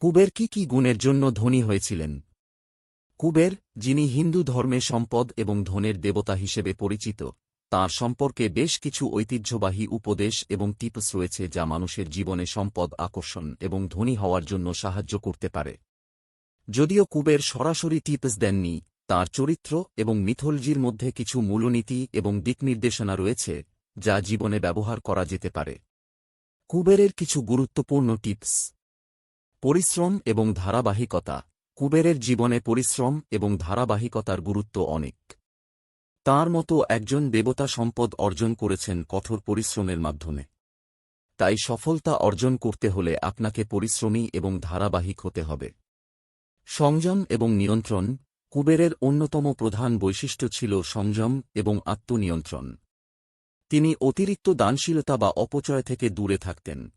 কুবের কি কি গুণের জন্য ধনী হয়েছিলেন? কুবের, যিনি হিন্দু ধর্মে সম্পদ এবং ধনের দেবতা হিসেবে পরিচিত, তার সম্পর্কে বেশ কিছু ঐতিহ্যবাহী উপদেশ এবং টিপস রয়েছে যা মানুষের জীবনে সম্পদ আকর্ষণ এবং ধনী হওয়ার জন্য সাহায্য করতে পারে। যদিও কুবের সরাসরি টিপস দেননি, তার চরিত্র এবং মিথোলজির মধ্যে কিছু মূলনীতি এবং দিকনির্দেশনা রয়েছে, যা জীবনে ব্যবহার করা যেতে পারে। কুবেরের কিছু গুরুত্বপূর্ণ টিপস। পরিশ্রম এবং ধারাবাহিকতা, কুবেরের জীবনে পরিশ্রম এবং ধারাবাহিকতার গুরুত্ব অনেক। তার মতো একজন দেবতা সম্পদ অর্জন করেছেন কঠোর পরিশ্রমের মাধ্যমে। তাই সফলতা অর্জন করতে হলে আপনাকে পরিশ্রমী এবং ধারাবাহিক হতে হবে। সংযম এবং নিয়ন্ত্রণ কুবেরের অন্যতম প্রধান বৈশিষ্ট্য ছিল সংযম এবং আত্মনিয়ন্ত্রণ। তিনি অতিরিক্ত দানশীলতা বা অপচয় থেকে দূরে থাকতেন।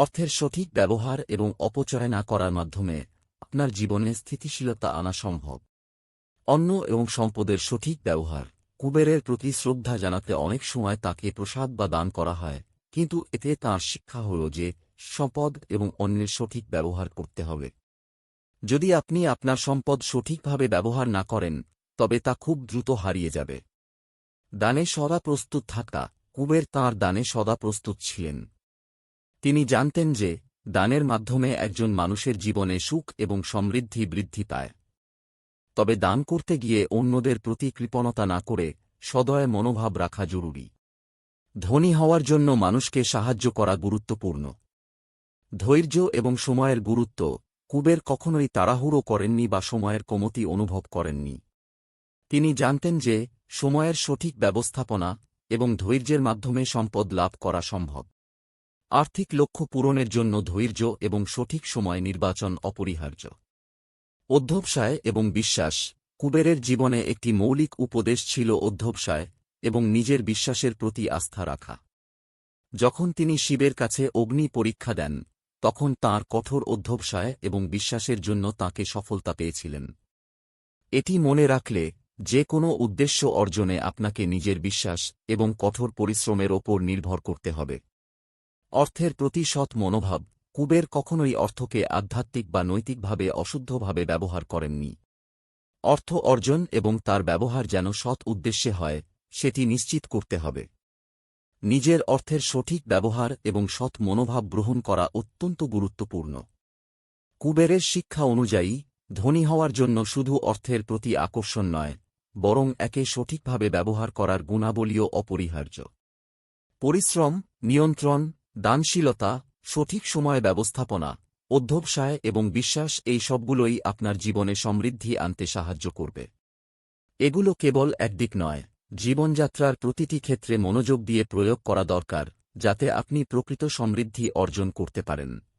অর্থের সঠিক ব্যবহার এবং অপচয় না করার মাধ্যমে আপনার জীবনে স্থিতিশীলতা আনা সম্ভব। অন্ন এবং সম্পদের সঠিক ব্যবহার, কুবেরের প্রতি শ্রদ্ধা জানাতে অনেক সময় তাকে প্রসাদ বা দান করা হয়, কিন্তু এতে তাঁর শিক্ষা হল যে সম্পদ এবং অন্যের সঠিক ব্যবহার করতে হবে। যদি আপনি আপনার সম্পদ সঠিকভাবে ব্যবহার না করেন, তবে তা খুব দ্রুত হারিয়ে যাবে। দানে সদা প্রস্তুত থাকা, কুবের তাঁর দানে সদা প্রস্তুত ছিলেন। তিনি জানতেন যে, দানের মাধ্যমে একজন মানুষের জীবনে সুখ এবং সমৃদ্ধি বৃদ্ধি পায়। তবে দান করতে গিয়ে অন্যদের প্রতি কৃপণতা না করে সদয় মনোভাব রাখা জরুরি। ধনী হওয়ার জন্য মানুষকে সাহায্য করা গুরুত্বপূর্ণ। ধৈর্য এবং সময়ের গুরুত্ব কুবের কখনোই তাড়াহুড়ো করেননি বা সময়ের কমতি অনুভব করেননি। তিনি জানতেন যে, সময়ের সঠিক ব্যবস্থাপনা এবং ধৈর্যের মাধ্যমে সম্পদ লাভ করা সম্ভব। আর্থিক লক্ষ্য পূরণের জন্য ধৈর্য এবং সঠিক সময় নির্বাচন অপরিহার্য। অধ্যবসায় এবং বিশ্বাস, কুবেরের জীবনে একটি মৌলিক উপদেশ ছিল অধ্যবসায় এবং নিজের বিশ্বাসের প্রতি আস্থা রাখা। যখন তিনি শিবের কাছে অগ্নি পরীক্ষা দেন, তখন তার কঠোর অধ্যবসায় এবং বিশ্বাসের জন্য তাকে সফলতা পেয়েছিলেন। এটি মনে রাখলে, যে কোনো উদ্দেশ্য অর্জনে আপনাকে নিজের বিশ্বাস এবং কঠোর পরিশ্রমের ওপর নির্ভর করতে হবে। অর্থের প্রতি সৎ মনোভাব, কুবের কখনোই অর্থকে আধ্যাত্মিক বা নৈতিকভাবে অশুদ্ধভাবে ব্যবহার করেননি। অর্থ অর্জন এবং তার ব্যবহার যেন সৎ উদ্দেশ্যে হয়, সেটি নিশ্চিত করতে হবে। নিজের অর্থের সঠিক ব্যবহার এবং সৎ মনোভাব গ্রহণ করা অত্যন্ত গুরুত্বপূর্ণ। কুবেরের শিক্ষা অনুযায়ী, ধনী হওয়ার জন্য শুধু অর্থের প্রতি আকর্ষণ নয়, বরং একে সঠিকভাবে ব্যবহার করার গুণাবলীও অপরিহার্য। পরিশ্রম, নিয়ন্ত্রণ দানশীলতা, সঠিক সময় ব্যবস্থাপনা, অধ্যবসায় এবং বিশ্বাস এই সবগুলোই আপনার জীবনে সমৃদ্ধি আনতে সাহায্য করবে। এগুলো কেবল একদিক নয়, জীবনযাত্রার প্রতিটি ক্ষেত্রে মনোযোগ দিয়ে প্রয়োগ করা দরকার, যাতে আপনি প্রকৃত সমৃদ্ধি অর্জন করতে পারেন।